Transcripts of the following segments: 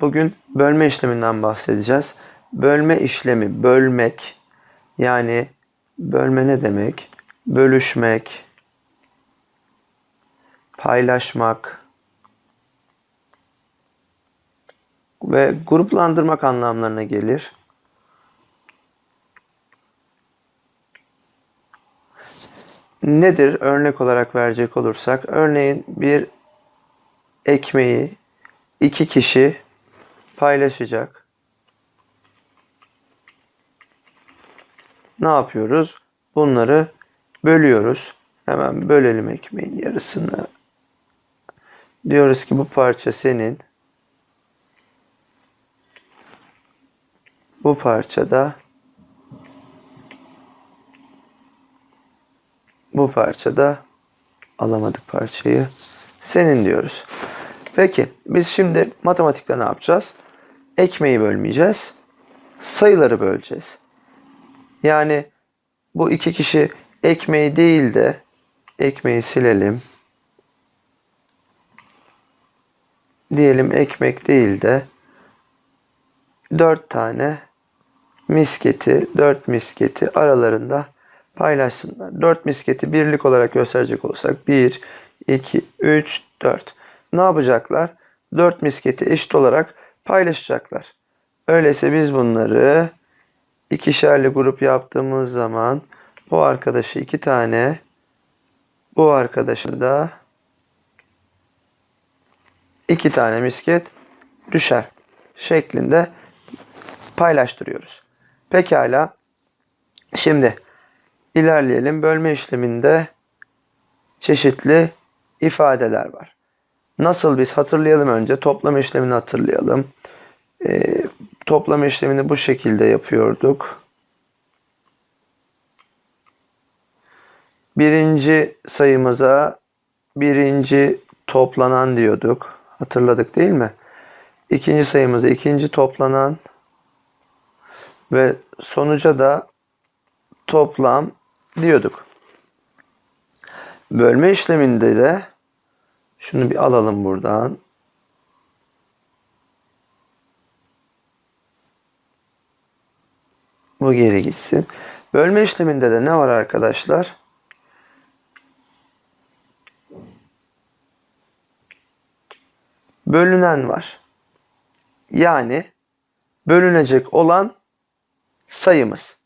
Bugün bölme işleminden bahsedeceğiz. Bölme işlemi, bölmek yani bölme ne demek? Bölüşmek, paylaşmak ve gruplandırmak anlamlarına gelir. Nedir örnek olarak verecek olursak? Örneğin bir ekmeği iki kişi paylaşacak. Ne yapıyoruz? Bunları bölüyoruz. Hemen bölelim ekmeğin yarısını. Diyoruz ki bu parça senin. Bu parça da bu parça da alamadık parçayı. Senin diyoruz. Peki biz şimdi matematikte ne yapacağız? Ekmeği bölmeyeceğiz. Sayıları böleceğiz. Yani bu iki kişi ekmeği değil de ekmeği silelim. Diyelim ekmek değil de dört tane misketi, dört misketi aralarında paylaşsınlar. Dört misketi birlik olarak gösterecek olursak 1, 2, 3, 4. Ne yapacaklar? Dört misketi eşit olarak paylaşacaklar. Öyleyse biz bunları ikişerli grup yaptığımız zaman bu arkadaşı iki tane, bu arkadaşı da iki tane misket düşer şeklinde paylaştırıyoruz. Pekala. Şimdi ilerleyelim. Bölme işleminde çeşitli ifadeler var. Nasıl biz hatırlayalım önce toplama işlemini hatırlayalım. Ee, toplama işlemini bu şekilde yapıyorduk. Birinci sayımıza birinci toplanan diyorduk. Hatırladık değil mi? İkinci sayımıza ikinci toplanan ve sonuca da toplam diyorduk. Bölme işleminde de şunu bir alalım buradan. Bu geri gitsin. Bölme işleminde de ne var arkadaşlar? Bölünen var. Yani bölünecek olan sayımız.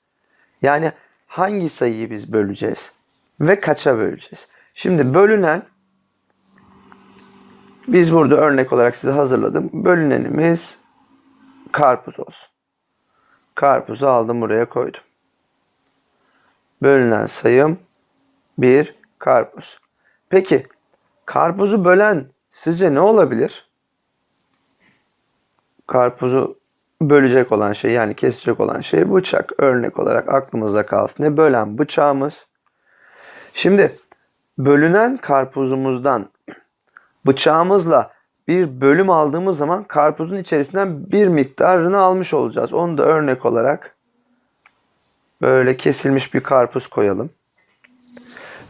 Yani hangi sayıyı biz böleceğiz ve kaça böleceğiz? Şimdi bölünen biz burada örnek olarak size hazırladım. Bölünenimiz karpuz olsun. Karpuzu aldım buraya koydum. Bölünen sayım bir karpuz. Peki karpuzu bölen sizce ne olabilir? Karpuzu bölecek olan şey yani kesecek olan şey bıçak. Örnek olarak aklımızda kalsın. Ne bölen bıçağımız. Şimdi bölünen karpuzumuzdan bıçağımızla bir bölüm aldığımız zaman karpuzun içerisinden bir miktarını almış olacağız. Onu da örnek olarak böyle kesilmiş bir karpuz koyalım.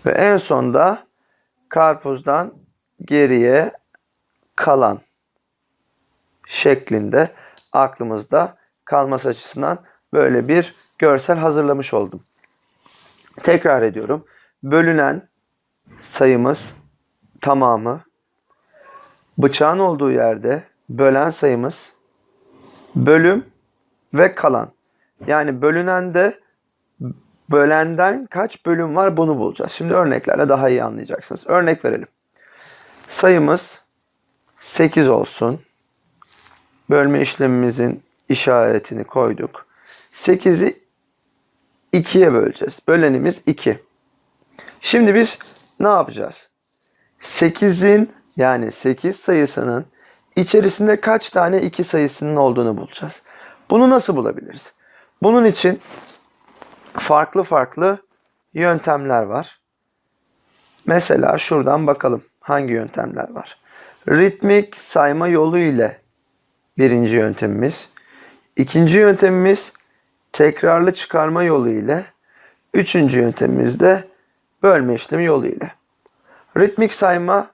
Ve en sonda karpuzdan geriye kalan şeklinde aklımızda kalması açısından böyle bir görsel hazırlamış oldum. Tekrar ediyorum. Bölünen sayımız tamamı bıçağın olduğu yerde bölen sayımız bölüm ve kalan. Yani bölünende bölenden kaç bölüm var bunu bulacağız. Şimdi örneklerle daha iyi anlayacaksınız. Örnek verelim. Sayımız 8 olsun. Bölme işlemimizin işaretini koyduk. 8'i 2'ye böleceğiz. Bölenimiz 2. Şimdi biz ne yapacağız? 8'in yani 8 sayısının içerisinde kaç tane 2 sayısının olduğunu bulacağız. Bunu nasıl bulabiliriz? Bunun için farklı farklı yöntemler var. Mesela şuradan bakalım hangi yöntemler var. Ritmik sayma yolu ile birinci yöntemimiz. İkinci yöntemimiz tekrarlı çıkarma yolu ile. Üçüncü yöntemimiz de bölme işlemi yolu ile. Ritmik sayma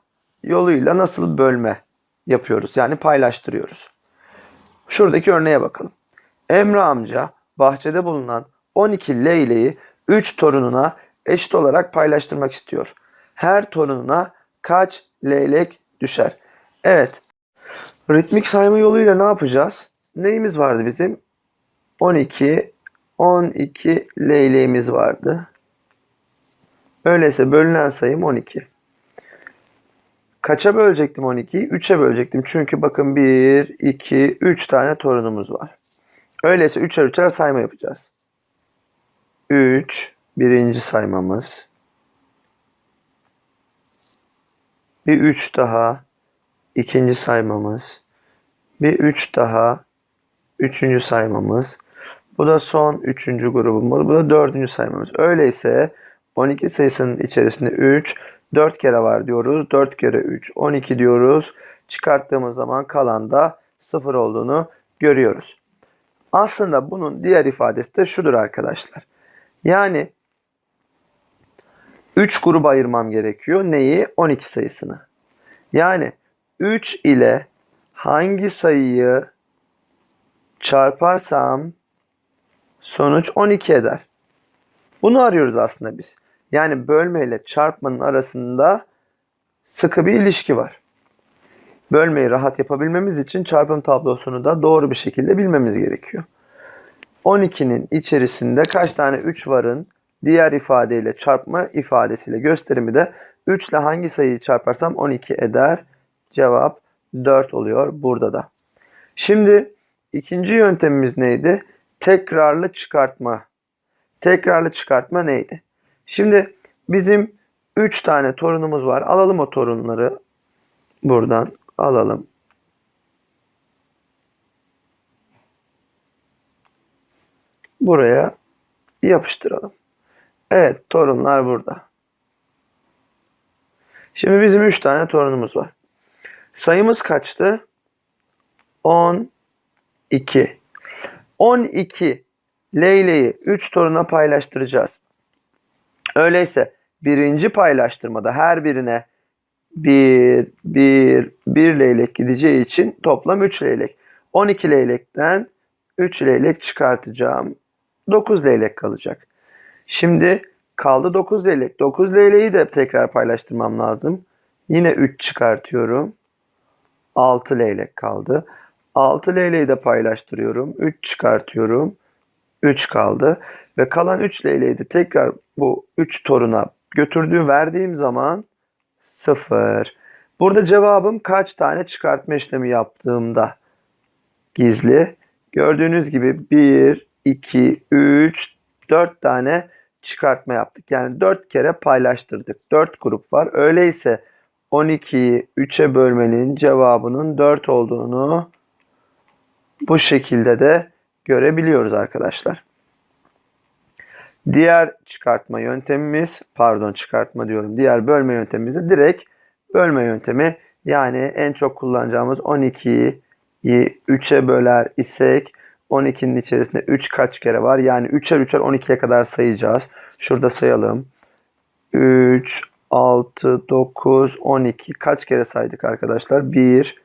yoluyla nasıl bölme yapıyoruz? Yani paylaştırıyoruz. Şuradaki örneğe bakalım. Emre amca bahçede bulunan 12 leyleği 3 torununa eşit olarak paylaştırmak istiyor. Her torununa kaç leylek düşer? Evet. Ritmik sayma yoluyla ne yapacağız? Neyimiz vardı bizim? 12 12 leyleğimiz vardı. Öyleyse bölünen sayım 12. Kaça bölecektim 12'yi? 3'e bölecektim. Çünkü bakın 1, 2, 3 tane torunumuz var. Öyleyse 3'er 3'er sayma yapacağız. 3 birinci saymamız. Bir 3 daha ikinci saymamız. Bir 3 daha üçüncü saymamız. Bu da son üçüncü grubumuz. Bu da dördüncü saymamız. Öyleyse 12 sayısının içerisinde 3, 4 kere var diyoruz. 4 kere 3, 12 diyoruz. Çıkarttığımız zaman kalan da 0 olduğunu görüyoruz. Aslında bunun diğer ifadesi de şudur arkadaşlar. Yani 3 gruba ayırmam gerekiyor. Neyi? 12 sayısını. Yani 3 ile hangi sayıyı çarparsam sonuç 12 eder. Bunu arıyoruz aslında biz. Yani bölme ile çarpmanın arasında sıkı bir ilişki var. Bölmeyi rahat yapabilmemiz için çarpım tablosunu da doğru bir şekilde bilmemiz gerekiyor. 12'nin içerisinde kaç tane 3 varın diğer ifadeyle çarpma ifadesiyle gösterimi de 3 ile hangi sayıyı çarparsam 12 eder. Cevap 4 oluyor burada da. Şimdi ikinci yöntemimiz neydi? Tekrarlı çıkartma. Tekrarlı çıkartma neydi? Şimdi bizim 3 tane torunumuz var. Alalım o torunları buradan alalım. Buraya yapıştıralım. Evet torunlar burada. Şimdi bizim 3 tane torunumuz var. Sayımız kaçtı? 12. 12 Leyle'yi 3 toruna paylaştıracağız. Öyleyse birinci paylaştırmada her birine 1, 1, 1 leylek gideceği için toplam 3 leylek. 12 leylekten 3 leylek çıkartacağım. 9 leylek kalacak. Şimdi kaldı 9 leylek. 9 leyleği de tekrar paylaştırmam lazım. Yine 3 çıkartıyorum. 6 leylek kaldı. 6 leyleği de paylaştırıyorum. 3 çıkartıyorum. 3 kaldı. Ve kalan 3 leyleği de tekrar bu 3 toruna götürdüğüm verdiğim zaman 0. Burada cevabım kaç tane çıkartma işlemi yaptığımda gizli. Gördüğünüz gibi 1, 2, 3, 4 tane çıkartma yaptık. Yani 4 kere paylaştırdık. 4 grup var. Öyleyse 12'yi 3'e bölmenin cevabının 4 olduğunu bu şekilde de görebiliyoruz arkadaşlar. Diğer çıkartma yöntemimiz, pardon çıkartma diyorum, diğer bölme yöntemimiz de direkt bölme yöntemi. Yani en çok kullanacağımız 12'yi 3'e böler isek 12'nin içerisinde 3 kaç kere var? Yani 3'er 3'er 12'ye kadar sayacağız. Şurada sayalım. 3, 6, 9, 12. Kaç kere saydık arkadaşlar? 1,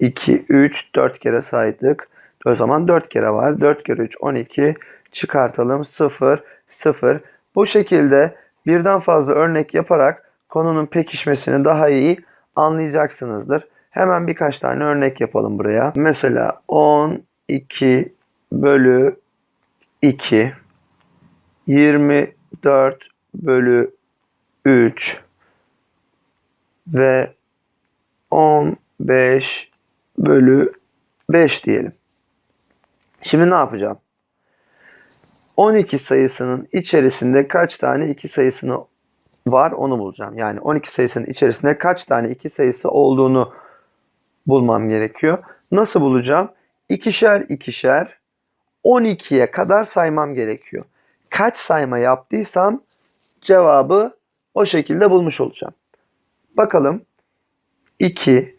2, 3, 4 kere saydık. O zaman 4 kere var. 4 kere 3, 12. Çıkartalım. 0, 0. Bu şekilde birden fazla örnek yaparak konunun pekişmesini daha iyi anlayacaksınızdır. Hemen birkaç tane örnek yapalım buraya. Mesela 12 bölü 2 24 bölü 3 ve 15 bölü 5 diyelim. Şimdi ne yapacağım? 12 sayısının içerisinde kaç tane 2 sayısını var onu bulacağım. Yani 12 sayısının içerisinde kaç tane 2 sayısı olduğunu bulmam gerekiyor. Nasıl bulacağım? İkişer ikişer 12'ye kadar saymam gerekiyor. Kaç sayma yaptıysam cevabı o şekilde bulmuş olacağım. Bakalım 2,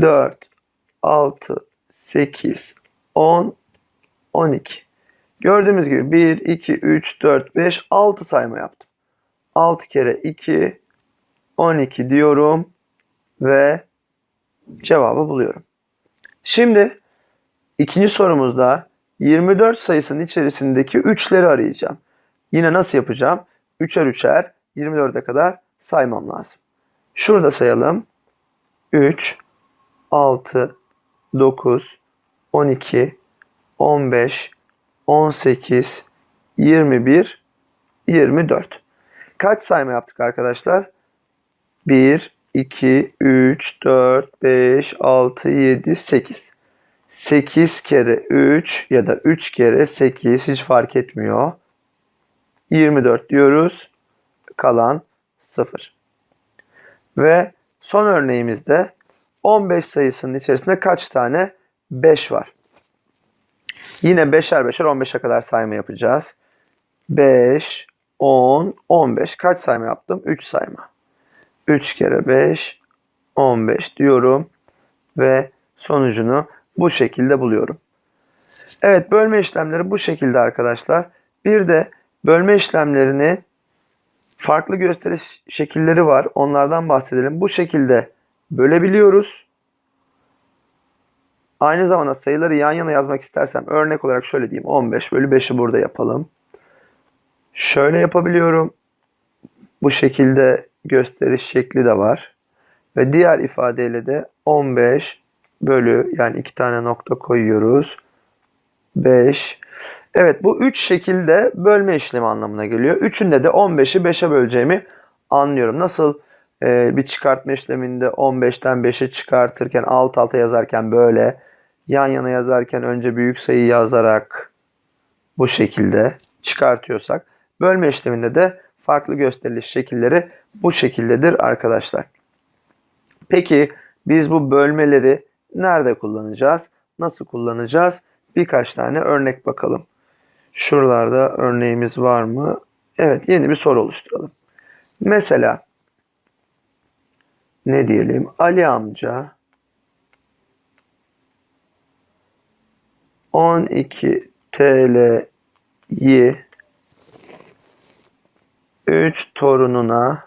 4, 6, 8, 10, 12. Gördüğümüz gibi 1, 2, 3, 4, 5, 6 sayma yaptım. 6 kere 2, 12 diyorum ve cevabı buluyorum. Şimdi İkinci sorumuzda 24 sayısının içerisindeki 3'leri arayacağım. Yine nasıl yapacağım? 3'er 3'er 24'e kadar saymam lazım. Şurada sayalım. 3, 6, 9, 12, 15, 18, 21, 24. Kaç sayma yaptık arkadaşlar? 1, 2, 3, 4, 5, 6, 7, 8. 8 kere 3 ya da 3 kere 8 hiç fark etmiyor. 24 diyoruz. Kalan 0. Ve son örneğimizde 15 sayısının içerisinde kaç tane 5 var? Yine 5'er 5'er 15'e kadar sayma yapacağız. 5, 10, 15. Kaç sayma yaptım? 3 sayma. 3 kere 5, 15 diyorum. Ve sonucunu bu şekilde buluyorum. Evet bölme işlemleri bu şekilde arkadaşlar. Bir de bölme işlemlerini farklı gösteriş şekilleri var. Onlardan bahsedelim. Bu şekilde bölebiliyoruz. Aynı zamanda sayıları yan yana yazmak istersem örnek olarak şöyle diyeyim. 15 bölü 5'i burada yapalım. Şöyle yapabiliyorum. Bu şekilde gösteriş şekli de var. Ve diğer ifadeyle de 15 bölü yani iki tane nokta koyuyoruz. 5. Evet bu 3 şekilde bölme işlemi anlamına geliyor. Üçünde de 15'i 5'e böleceğimi anlıyorum. Nasıl e, bir çıkartma işleminde 15'ten 5'i çıkartırken alt alta yazarken böyle yan yana yazarken önce büyük sayı yazarak bu şekilde çıkartıyorsak bölme işleminde de farklı gösteriliş şekilleri bu şekildedir arkadaşlar. Peki biz bu bölmeleri nerede kullanacağız? Nasıl kullanacağız? Birkaç tane örnek bakalım. Şuralarda örneğimiz var mı? Evet yeni bir soru oluşturalım. Mesela ne diyelim? Ali amca 12 TL'yi 3 torununa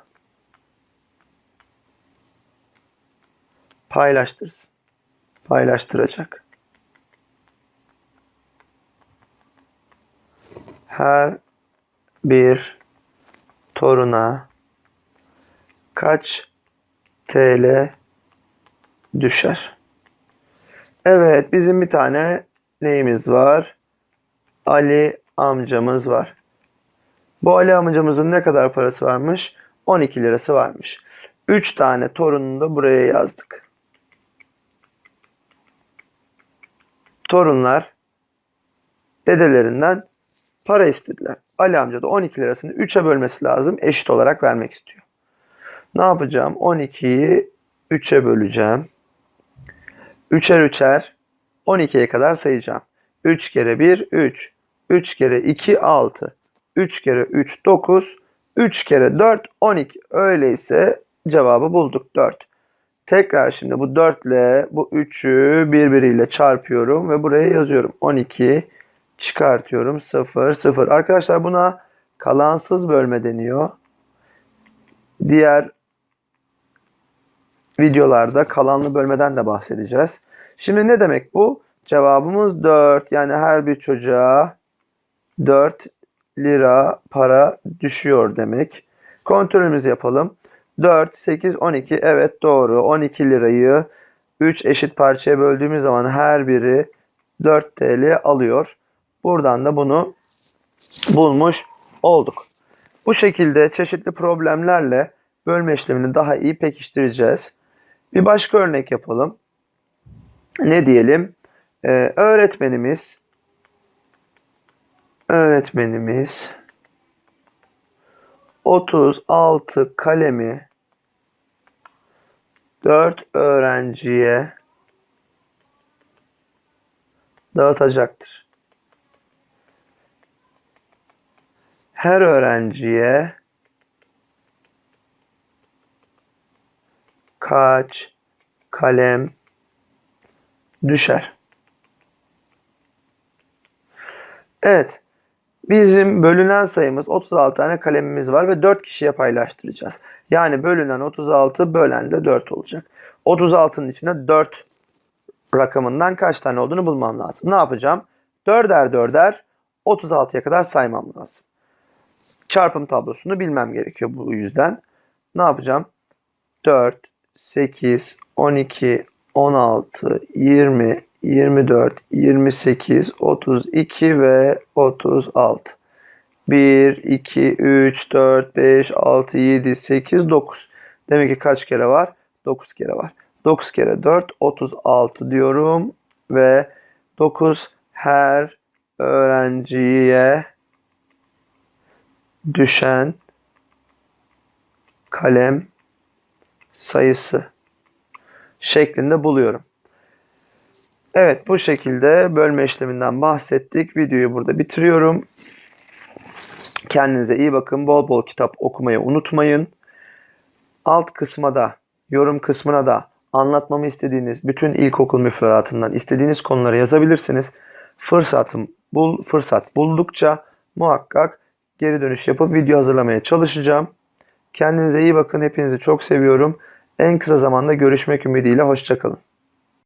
paylaştırsın. Paylaştıracak. Her bir toruna kaç TL düşer? Evet, bizim bir tane neyimiz var? Ali amcamız var. Bu Ali amcamızın ne kadar parası varmış? 12 lirası varmış. 3 tane torununu da buraya yazdık. Torunlar dedelerinden para istediler. Ali amca da 12 lirasını 3'e bölmesi lazım. Eşit olarak vermek istiyor. Ne yapacağım? 12'yi 3'e böleceğim. 3'er 3'er 12'ye kadar sayacağım. 3 kere 1 3. 3 kere 2 6. 3 kere 3 9. 3 kere 4 12. Öyleyse cevabı bulduk 4. Tekrar şimdi bu 4 ile bu 3'ü birbiriyle çarpıyorum ve buraya yazıyorum. 12 çıkartıyorum 0 0. Arkadaşlar buna kalansız bölme deniyor. Diğer videolarda kalanlı bölmeden de bahsedeceğiz. Şimdi ne demek bu? Cevabımız 4. Yani her bir çocuğa 4 lira para düşüyor demek. Kontrolümüzü yapalım. 4, 8, 12. Evet doğru. 12 lirayı 3 eşit parçaya böldüğümüz zaman her biri 4 TL alıyor. Buradan da bunu bulmuş olduk. Bu şekilde çeşitli problemlerle bölme işlemini daha iyi pekiştireceğiz. Bir başka örnek yapalım. Ne diyelim? Ee, öğretmenimiz öğretmenimiz 36 kalemi 4 öğrenciye dağıtacaktır. Her öğrenciye kaç kalem düşer? Evet. Bizim bölünen sayımız 36 tane kalemimiz var ve 4 kişiye paylaştıracağız. Yani bölünen 36 bölen de 4 olacak. 36'nın içine 4 rakamından kaç tane olduğunu bulmam lazım. Ne yapacağım? 4'er 4'er 36'ya kadar saymam lazım. Çarpım tablosunu bilmem gerekiyor bu yüzden. Ne yapacağım? 4, 8, 12, 16, 20, 24, 28, 32 ve 36. 1, 2, 3, 4, 5, 6, 7, 8, 9. Demek ki kaç kere var? 9 kere var. 9 kere 4, 36 diyorum. Ve 9 her öğrenciye düşen kalem sayısı şeklinde buluyorum. Evet bu şekilde bölme işleminden bahsettik. Videoyu burada bitiriyorum. Kendinize iyi bakın. Bol bol kitap okumayı unutmayın. Alt kısma da, yorum kısmına da anlatmamı istediğiniz bütün ilkokul müfredatından istediğiniz konuları yazabilirsiniz. Fırsatım bul, fırsat buldukça muhakkak geri dönüş yapıp video hazırlamaya çalışacağım. Kendinize iyi bakın. Hepinizi çok seviyorum. En kısa zamanda görüşmek ümidiyle. Hoşçakalın.